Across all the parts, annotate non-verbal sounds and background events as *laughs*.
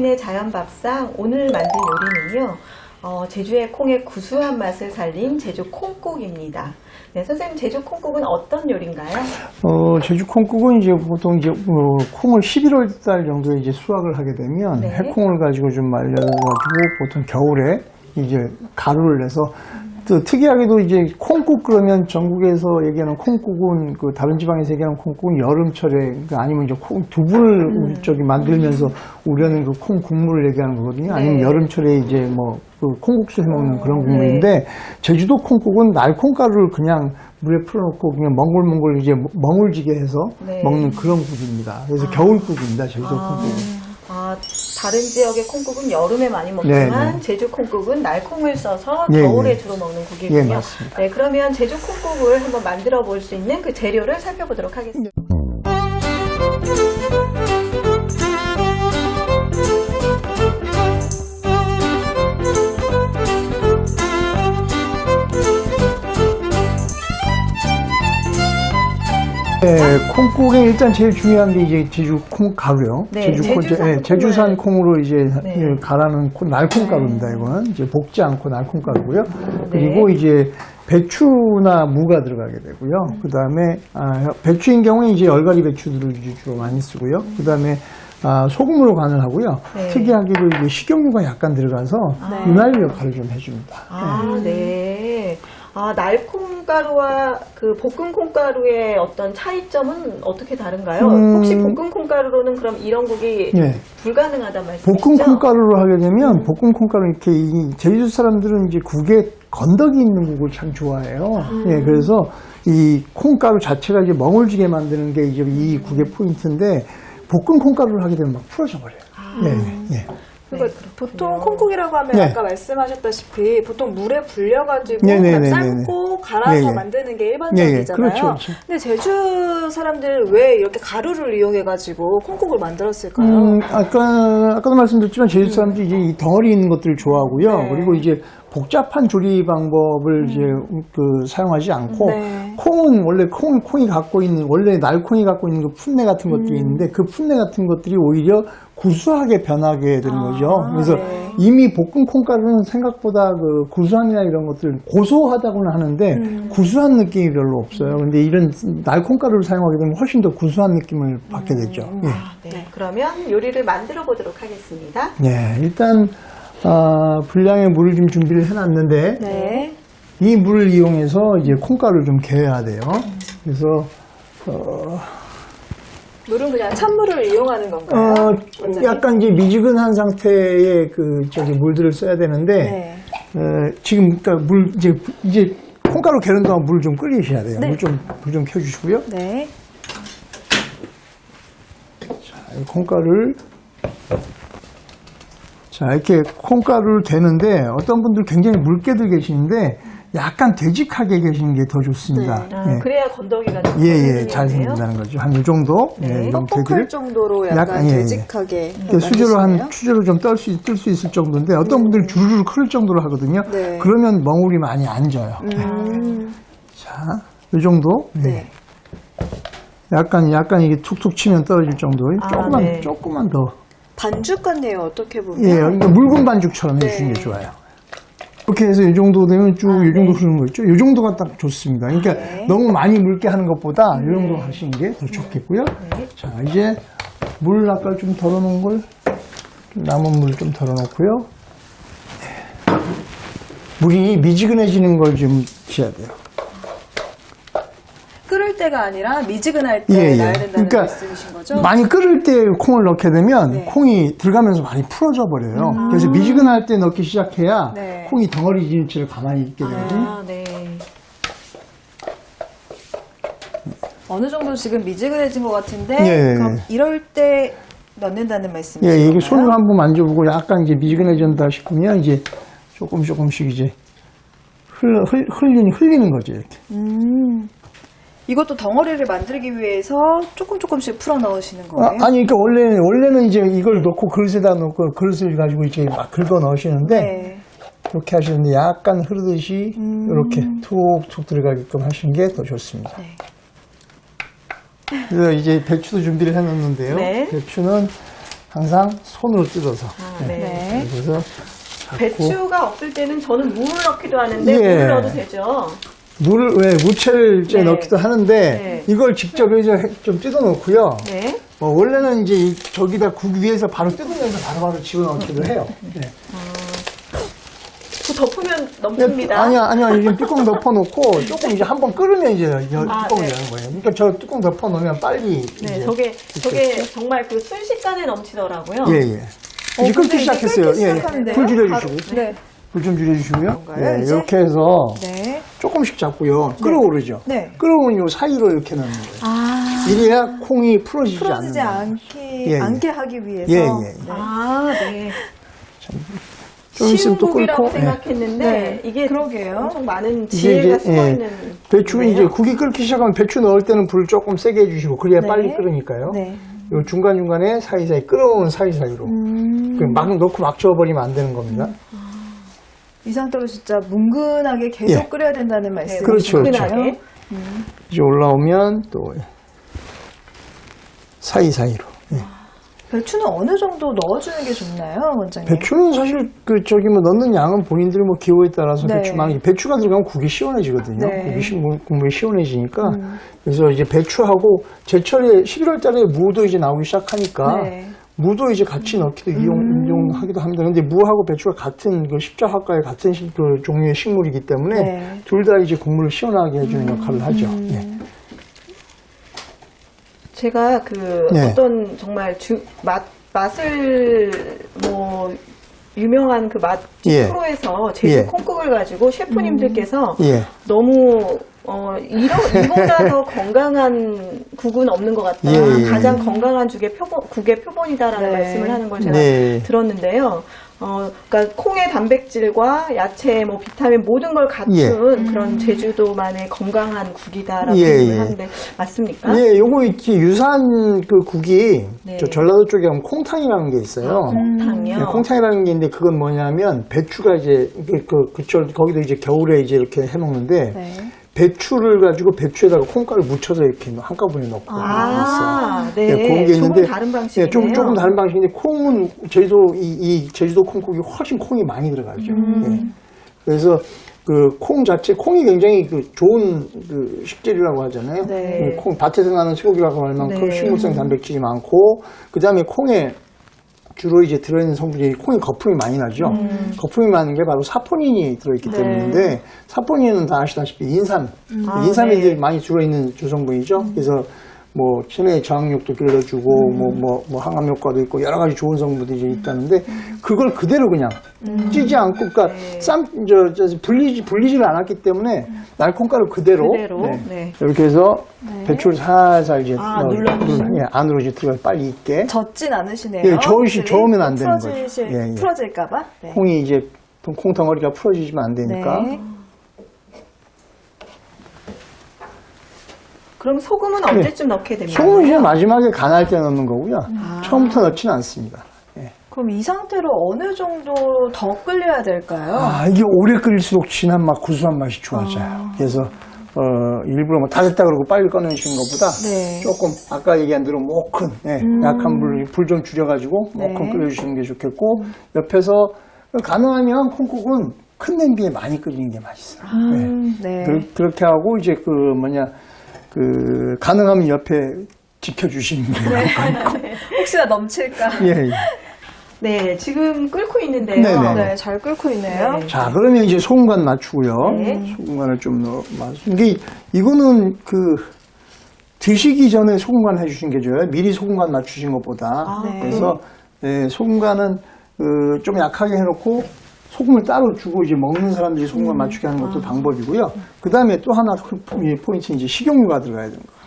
제주인의 자연밥상 오늘 만든 요리는요. 어, 제주의 콩의 구수한 맛을 살린 제주 콩국입니다. 네, 선생님 제주 콩국은 어떤 요리인가요? 어, 제주 콩국은 이제 보통 이제 어, 콩을 11월 달 정도에 이제 수확을 하게 되면 네. 해콩을 가지고 좀 말려 가지고 보통 겨울에 이제 가루를 내서 또 특이하게도 이제 콩국 그러면 전국에서 얘기하는 콩국은 그 다른 지방에서 얘기하는 콩국은 여름철에 그 아니면 이제 콩 두부를 우리 저기 만들면서 우려낸 그 콩 국물을 얘기하는 거거든요. 아니면 네. 여름철에 이제 뭐 그 콩국수 해 먹는 어, 그런 네. 국물인데 제주도 콩국은 날콩가루를 그냥 물에 풀어놓고 그냥 멍글멍글 이제 멍울지게 해서 네. 먹는 그런 국입니다. 그래서 겨울국입니다. 제주도 아, 콩국은. 아, 다른 지역의 콩국은 여름에 많이 먹지만 네, 네. 제주 콩국은 날콩을 써서 예, 겨울에 예. 주로 먹는 국이군요. 예, 맞습니다. 네, 그러면 제주 콩국을 한번 만들어 볼 수 있는 그 재료를 살펴보도록 하겠습니다. 네, 콩국에 일단 제일 중요한 게 이제 제주 콩 가루요. 네, 제주 콩, 제주산 예, 제주산 콩으로 이제 네. 예, 갈아놓은 콩, 날콩 가루입니다. 이거는 이제 볶지 않고 날콩 가루고요. 네. 그리고 이제 배추나 무가 들어가게 되고요. 그 다음에 아, 배추인 경우에 이제 얼갈이 배추들을 주로 많이 쓰고요. 그 다음에 아, 소금으로 간을 하고요. 네. 특이하게도 이제 식용유가 약간 들어가서 네. 윤활유 역할을 좀 해줍니다. 아, 네. 아, 날콩가루와 그 볶은 콩가루의 어떤 차이점은 어떻게 다른가요? 음. 혹시 볶은 콩가루로는 그럼 이런 국이 예. 불가능하단 말씀이시죠? 볶음 콩가루로 하게 되면 볶음 콩가루 이렇게 이 제주도 사람들은 이제 국에 건더기 있는 국을 참 좋아해요. 예, 그래서 이 콩가루 자체가 이제 멍울지게 만드는 게 이제 이 국의 포인트인데 볶음 콩가루를 하게 되면 막 풀어져 버려요. 예, 예. 그러니까 네, 보통. 콩국이라고 하면 네. 아까 말씀하셨다시피 보통 물에 불려가지고 네, 네, 그다음 네, 삶고 갈아서 예, 예. 만드는 게. 일반적이잖아요. 그렇죠, 그렇죠. 근데 제주 사람들은 왜 이렇게 가루를 이용해가지고 콩국을 만들었을까요? 음, 아까, 아까도 말씀드렸지만 제주 사람들이 이제 이 덩어리 있는 것들을 좋아하고요. 네. 그리고 이제 복잡한 조리 방법을 이제 그 사용하지 않고 네. 콩은 원래 콩, 콩이 갖고 있는 원래 날콩이 갖고 있는 그 풋내 같은 것들이 있는데 그 풋내 같은 것들이 오히려 구수하게 변하게 되는 아, 거죠. 그래서 네. 이미 볶은 콩가루는 생각보다 그 구수함이나 이런 것들 고소하다고는 하는데 음. 구수한 느낌이 별로 없어요. 근데 이런 날콩가루를 사용하게 되면 훨씬 더 구수한 느낌을 받게 되죠. 예. 아, 네. 그러면 요리를 만들어 보도록 하겠습니다. 예, 일단 아, 분량의 물을 좀 준비를 해놨는데 네. 이 물을 이용해서 이제 콩가루를 좀 개어야 돼요. 그래서 물은 그냥 찬물을 이용하는 건가요? 어, 원장님? 약간 이제 미지근한 상태의 그 저기 물들을 써야 되는데 네. 어, 지금 그러니까 물 이제 이제 콩가루 개는 동안 물 좀 끓이셔야 돼요. 네. 물좀불좀 켜주시고요. 네. 이 콩가루를 자 이렇게 콩가루를 대는데 어떤 분들 굉장히 묽게들 계시는데 약간 되직하게 계시는 게 더 좋습니다. 네. 아, 예. 그래야 건더기가 좀 예, 예. 잘 생긴다는 거죠. 한 이 정도. 네, 이 정도 뻑뻑할. 정도로 약간 예, 예. 되직하게 이렇게 수저로. 한 수저로 좀 떨 수 뜰 수 있을 정도인데 어떤 분들은 주르르 흐를 정도로 하거든요. 네. 그러면 멍울이 많이 안 져요. 음, 자, 이 정도. 네. 약간 약간 이게 툭툭 치면 떨어질 정도. 아, 조금만 네. 조금만 더. 반죽 같네요. 어떻게 보면. 예, 그러니까 묽은 반죽처럼 네. 해주시는 게 좋아요. 이렇게 해서 이 정도 되면 쭉이 정도 흐르는 거 있죠. 이 정도가 딱 좋습니다. 그러니까 네. 너무 많이 묽게 하는 것보다 이 정도 하시는 게 더 좋겠고요. 네. 자, 이제 물 아까 좀 덜어놓은 걸, 좀 남은 물 좀 덜어놓고요. 네. 물이 미지근해지는 걸 좀 지어야 돼요. 때가 아니라 미지근할 때 예, 예. 놔야 된다는 그러니까 말씀이신 거죠? 많이 끓을 때 콩을 넣게 되면 네. 콩이 들어가면서 많이 풀어져 버려요. 그래서 미지근할 때 넣기 시작해야 네. 콩이 덩어리 진치를 가만히 있게 되거든요. 아, 네. 어느 정도 지금 미지근해진 것 같은데 예, 예, 그럼 예. 이럴 때 넣는다는 말씀이신 예, 건가요? 이게 손으로 한번 만져보고 약간 이제 미지근해진다 싶으면 이제 조금 조금씩 이제 흘러, 흘, 흘리는, 흘리는 거죠, 이렇게. 음, 이것도 덩어리를 만들기 위해서 조금 조금씩 풀어 넣으시는 아, 거예요? 아 니, 그러니까 원래, 원래는 이제 이걸 넣고 그릇에다 넣고 그릇을 가지고 이제 막 긁어 넣으시는데 네. 이렇게 하시는데 약간 흐르듯이 음. 이렇게 툭툭 들어가게끔 하시는 게 더 좋습니다. 네. 그래서 이제 배추도 준비를 해놨는데요. 네. 배추는 항상 손으로 뜯어서. 아, 네. 네. 그래서 배추가 없을 때는 저는 물을 넣기도 하는데 예. 물을 넣어도 되죠. 물을 왜 무채를 이제 네. 넣기도 하는데 네. 이걸 직접 이제 좀 뜯어 놓고요. 네. 뭐 원래는 이제 이- 저기다 국 위에서 바로 뜯으면서 바로바로 집어 넣기도 해요. 네. 그 덮으면 넘칩니다. 아니야, 아니야. 이제 뚜껑 덮어놓고 *laughs* 조금 이제 한번 끓으면 이제 여, 아, 뚜껑을 네. 여는 거예요. 그러니까 저 뚜껑 덮어놓으면 빨리 네, 이제 저게 저게 정말 그 순식간에 넘치더라고요. 예, 예. 어, 이제 끓기 근데 이제 시작했어요. 끓기 예, 시작하는데요? 불 줄여주시고. 네. 불 좀 줄여주시고요. 그런가요, 예, 이제? 이렇게 해서 네. 조금씩 잡고요. 끓어오르죠. 네. 끓어오르면 요 사이로 이렇게 넣는 거예요. 아, 이래야 콩이 풀어지지, 풀어지지 않는 거예요. 않게, 예, 예. 않게 하기 위해서. 예, 예. 네. 아, 네. 좀 있으면 또 끓고. 예. 생각했는데 네, 이게 그러게요. 엄청 많은 지혜가 이제 숨어 예, 있는 배추 이제 국이 끓기 시작하면 배추 넣을 때는 불 조금 세게 해주시고 그래야 네. 빨리 끓으니까요. 네. 요 중간 중간에 사이사이 끓어오는 사이사이로 음, 그막 넣고 막 저어버리면 안 되는 겁니다. 이 상태로 진짜 뭉근하게 계속 예. 끓여야 된다는 네, 말씀. 그렇죠, 그렇죠. 뭉근하게. 이제 올라오면 또 사이사이로. 예. 배추는 어느 정도 넣어주는 게 좋나요, 원장님? 배추는 사실 그 저기 뭐 넣는 양은 본인들 뭐 기호에 따라서 네. 배추 많이 배추가 들어가면 국이 시원해지거든요. 네. 국이 시, 국물이 시원해지니까 그래서 이제 배추하고 제철에 11월 달에 무도 이제 나오기 시작하니까 네. 무도 이제 같이 넣기도 이용, 이용하기도 합니다. 근데 무하고 배추가 같은 그 십자학과의 같은 시- 그 종류의 식물이기 때문에 네. 둘다 이제 국물을 시원하게 해주는 역할을 하죠. 예. 제가 그 네. 어떤 정말 주, 맛 맛을 뭐 유명한 그맛 예. 프로에서 제주 예. 콩국을 가지고 셰프님들께서 예. 너무 어 이런 이보다 더 건강한 국은 없는 것 같다. 예, 예. 가장 건강한 죽의 표본 국의 표본이다라는 네. 말씀을 하는 걸 제가 네. 들었는데요. 어, 그러니까 콩의 단백질과 야채, 뭐 비타민 모든 걸 갖춘 예. 그런 제주도만의 건강한 국이다라고 예, 말씀을 예. 하는데 맞습니까? 예, 요거 이렇게 유산 그 국이 네. 저 전라도 쪽에 하면 콩탕이라는 게 있어요. 콩탕이요. 네, 콩탕이라는 게 있는데 그건 뭐냐면 배추가 이제 그, 그 그쪽 거기도 이제 겨울에 이제 이렇게 해 먹는데 네. 배추를 가지고 배추에다가 콩가루 묻혀서 이렇게 한꺼번에 넣고 아, 있어요. 네. 예, 그런 게 있는데 조금 다른 방식이네요. 예, 조금 조금 다른 방식인데 콩은 제주도 이, 이 제주도 콩국이 훨씬 콩이 많이 들어가죠. 음. 예. 그래서 그 콩 자체 콩이 굉장히 그 좋은 그 식재료라고 하잖아요. 네. 콩 밭에서 나는 쇠고기라고 할 만큼 네. 식물성 단백질이 많고 그다음에 콩에 주로 이제 들어있는 성분이 콩이 거품이 많이 나죠. 음. 거품이 많은 게 바로 사포닌이 들어있기 네. 때문인데 사포닌은 다 아시다시피 인삼, 아, 인삼인들이 네. 많이 들어있는 주성분이죠. 그래서 뭐 체내 저항력도 길러주고 뭐뭐뭐 항암 효과도 있고 여러 가지 좋은 성분들이 이제 있다는데 그걸 그대로 그냥 찌지 않고 그러니까 네. 쌈저 저, 불리지 불리지를 않았기 때문에 날콩가루 그대로, 그대로, 네. 이렇게 해서 배추를 살살 이제 아, 눌러주시고. 예, 안으로 이제 들어가 빨리 익게 젖진 않으시네요. 예, 저으시-. 저으면 안 되는 거죠. 예, 예. 풀어질까봐. 네. 콩이 이제 콩 덩어리가 풀어지면 안 되니까 네. 그럼 소금은 언제쯤 넣게 됩니까? 네. 소금은 이제 마지막에 간할 때 넣는 거고요. 아. 처음부터 넣지는 않습니다. 예. 그럼 이 상태로 어느 정도 더 끓여야 될까요? 아, 이게 오래 끓일수록 진한 맛, 구수한 맛이 좋아져요. 아. 그래서 어, 일부러 뭐 다 됐다 그러고 빨리 꺼내시는 것보다 네. 음. 조금 아까 얘기한 대로 모큰 예, 약한 불 불 좀 줄여가지고 네. 모큰 끓여주시는 게 좋겠고 옆에서 가능하면 콩국은 큰 냄비에 많이 끓이는 게 맛있어요. 예. 음, 네. 그, 그렇게 하고 이제 그 뭐냐 그 가능하면 옆에 지켜주시는 게 *laughs* 혹시나 넘칠까? *laughs* 예, 예. 네, 지금 끓고 있는데요. 네네. 네, 잘 끓고 있네요. 네. 자, 그러면 이제 소금간 맞추고요. 네. 소금간을 좀 넣어. 맞- 이게, 이거는 그, 드시기 전에 소금간 해주신 게 좋아요. 미리 소금간 맞추신 것보다. 아, 네. 그래서, 예, 소금간은, 그, 좀 약하게 해놓고, 소금을 따로 주고 이제 먹는 사람들이 소금간 맞추게 하는 것도 방법이고요. 그 다음에 또 하나 그 포- 포인트는 이제 식용유가 들어가야 되는 거예요.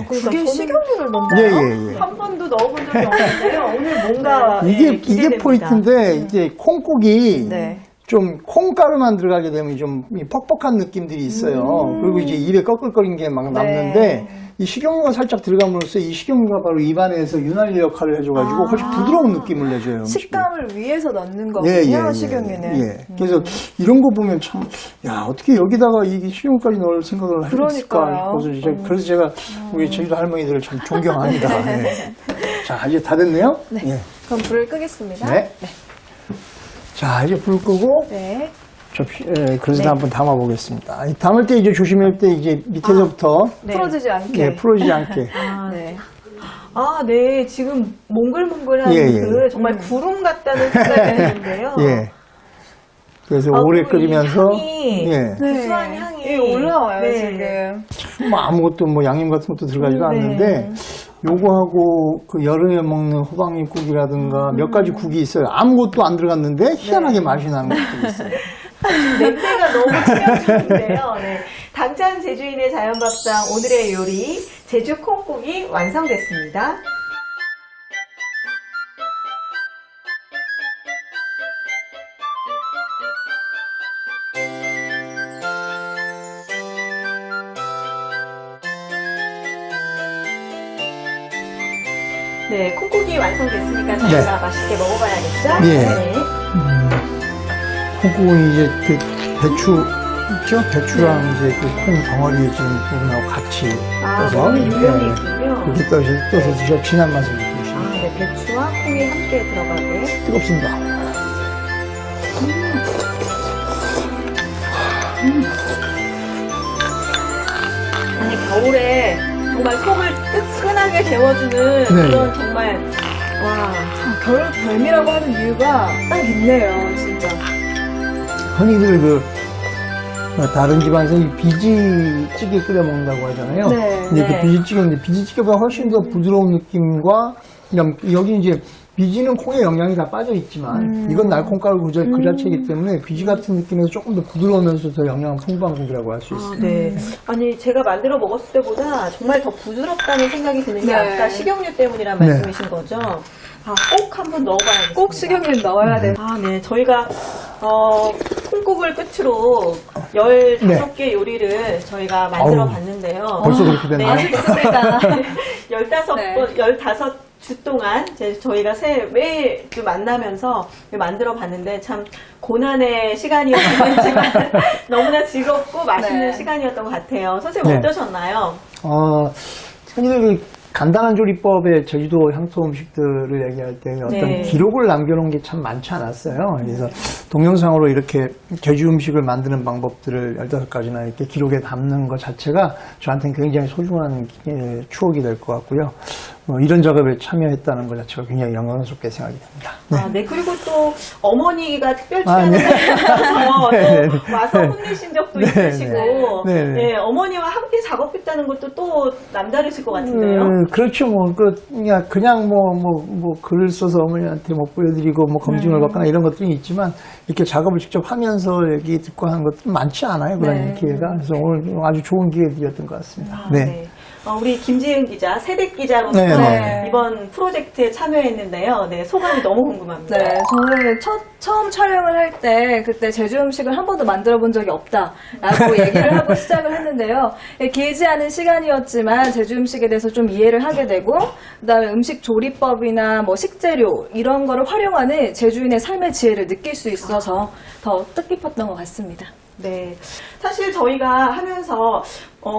예. 그게 저는- 식용유를 예, 넣나요? 예, 예. 한 번도 넣어본 적이 없는데요. 오늘 뭔가 이게, 예, 이게 기대됩니다. 포인트인데, 이제 콩국이 네. 좀 콩가루만 들어가게 되면 좀이 퍽퍽한 느낌들이 있어요. 그리고 이제 입에 꺼끌거리는 게막 남는데 이 식용유가 살짝 들어감으로써 이 식용유가 바로 입안에서 윤활유 역할을 해줘가지고 아. 훨씬 부드러운 느낌을 내줘요. 음식이. 식감을 위해서 넣는 거군요, 예, 예, 예, 식용유는. 예. 그래서 이런 거 보면 참, 야, 어떻게 여기다가 이 식용까지 넣을 생각을 했을까. 싶어서 이제 그래서 제가 우리 제주도 할머니들을 참 존경합니다. *laughs* 예. 자, 이제 다 됐네요? 네. 그럼 불을 끄겠습니다. 네. 자, 이제 불 끄고 네. 접시, 예, 그릇에 네. 한번 담아 보겠습니다. 이 담을 때 이제 조심할 때 이제 밑에서부터 네. 풀어지지 않게. 예, 풀어지지 않게. 아, 네. *laughs* 아, 네. 지금 몽글몽글한 예, 예. 그 정말 구름 같다는 생각이 *laughs* 드는데요. 예. 그래서 아, 오래 그리고 이 끓이면서 향이 예. 구수한 향이 예, 올라와요, 네. 지금. 뭐 아무것도 뭐 양념 같은 것도 들어가지도 네. 않는데 요거하고 그 여름에 먹는 호박잎국이라든가 몇 가지 국이 있어요. 아무것도 안 들어갔는데 희한하게 맛이 나는 것들이 있어요. *laughs* *laughs* 냄새가 너무 치명적인데요. 네. 당찬 제주인의 자연밥상 오늘의 요리 제주 콩국이 완성됐습니다. 네, 콩국이 완성됐으니까 저희가 맛있게 먹어봐야겠죠? 예. 네. 콩국은 이제 그 배추 있죠? 배추랑 이제 그 콩 덩어리 지금 부분하고 같이 아, 떠서 너무 유명이 예, 있군요. 이렇게 떠서, 떠서 드셔 진한 맛을 느끼시면 아, 네, 배추와 콩이 함께 들어가게. 뜨겁습니다. 아니 겨울에 정말 속을 뜨끈하게 데워주는 네. 그런 정말 와 아, 겨울 별미라고 하는 이유가 딱 있네요, 진짜. 흔히들 그 어, 다른 집안에서 이 비지찌개 끓여 먹는다고 하잖아요. 네, 근데 네. 그 비지찌개인데 비지찌개보다 훨씬 더 부드러운 느낌과 그냥 여기 이제 비지는 콩에 영양이 다 빠져 있지만 음. 이건 날콩가루 그, 자- 그 자체이기 때문에 비지 같은 느낌에서 조금 더 부드러우면서 더 영양 풍부한 국이라고 할 수 아, 있습니다. 네. 아니 제가 만들어 먹었을 때보다 정말 더 부드럽다는 생각이 드는 게 네. 아까 식용유 때문이란 네. 말씀이신 거죠? 아, 꼭 한번 넣어봐야겠습니다. 꼭 식용유 넣어야 돼. 아, 네. 저희가, 어, 콩국을 끝으로 15개 요리를 저희가 만들어 네. 아우, 봤는데요. 벌써 그렇게 됐나요? 네. 맛있습니다. 15번, *laughs* 네. 15주 동안 저희가 새, 매일 좀 만나면서 만들어 봤는데 참 고난의 시간이었지만 *laughs* 너무나 즐겁고 맛있는 네. 시간이었던 것 같아요. 선생님 네. 어떠셨나요? 어, 그 간단한 조리법의 제주도 향토 음식들을 얘기할 때 어떤 네. 기록을 남겨놓은 게 참 많지 않았어요. 그래서 동영상으로 이렇게 제주 음식을 만드는 방법들을 15가지나 이렇게 기록에 담는 것 자체가 저한테는 굉장히 소중한 예, 추억이 될 것 같고요. 뭐 이런 작업에 참여했다는 것 자체가 굉장히 영광스럽게 생각이 됩니다. 네. 아, 네. 그리고 또 어머니가 특별 아, 출연을 네. 하셔서 *laughs* 네, 네, *laughs* 네. 또 와서 혼내신 적도 네, 있으시고 네, 네. 네, 어머니와 함께 작업했다는 것도 또 남다르실 것 같은데요. 음, 그렇죠. 뭐, 그, 그냥, 그냥 뭐, 뭐, 뭐, 글을 써서 어머니한테 뭐 보여드리고, 뭐, 검증을 네. 받거나 이런 것들이 있지만, 이렇게 작업을 직접 하면서 얘기 듣고 하는 것들은 많지 않아요. 그런 네. 기회가. 그래서 오늘 좀 아주 좋은 기회들이었던 것 같습니다. 아, 네. 네. 어, 우리 김지은 기자, 세대 기자로서 네, 네. 이번 프로젝트에 참여했는데요. 네, 소감이 너무 궁금합니다. 네, 저는 첫, 처음 촬영을 할 때 그때 제주 음식을 한 번도 만들어 본 적이 없다라고 *laughs* 얘기를 하고 시작을 했는데요. 예, 길지 않은 시간이었지만 제주 음식에 대해서 좀 이해를 하게 되고 그다음에 음식 조리법이나 뭐 식재료 이런 거를 활용하는 제주인의 삶의 지혜를 느낄 수 있어서 더 뜻깊었던 것 같습니다. 네. 사실 저희가 하면서, 어,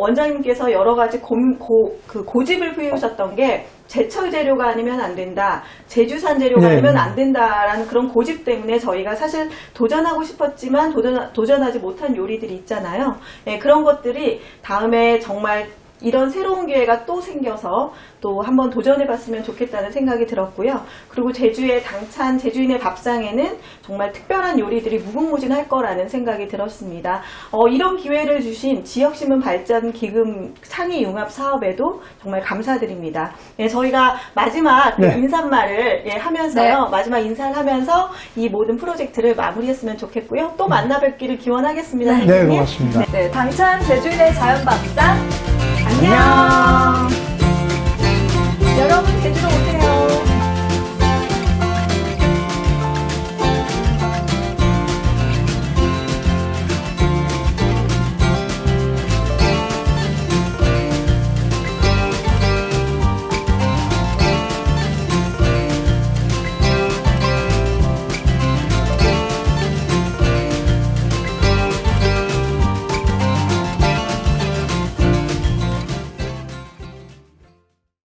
원장님께서 여러 가지 고, 고, 그 고집을 피우셨던 게 제철 재료가 아니면 안 된다. 제주산 재료가 네. 아니면 안 된다라는 그런 고집 때문에 저희가 사실 도전하고 싶었지만 도전, 도전하지 못한 요리들이 있잖아요. 네, 그런 것들이 다음에 정말 이런 새로운 기회가 또 생겨서 또 한번 도전해 봤으면 좋겠다는 생각이 들었고요. 그리고 제주의 당찬 제주인의 밥상에는 정말 특별한 요리들이 무궁무진할 거라는 생각이 들었습니다. 어, 이런 기회를 주신 지역신문 발전 기금 창의 융합 사업에도 정말 감사드립니다. 예, 저희가 마지막 그 네. 인사말을 예, 하면서요. 마지막 인사를 하면서 이 모든 프로젝트를 마무리했으면 좋겠고요. 또 만나 뵙기를 기원하겠습니다. 네, 선생님. 고맙습니다. 네, 당찬 제주인의 자연 밥상 안녕. 여러분 제주도 오세요.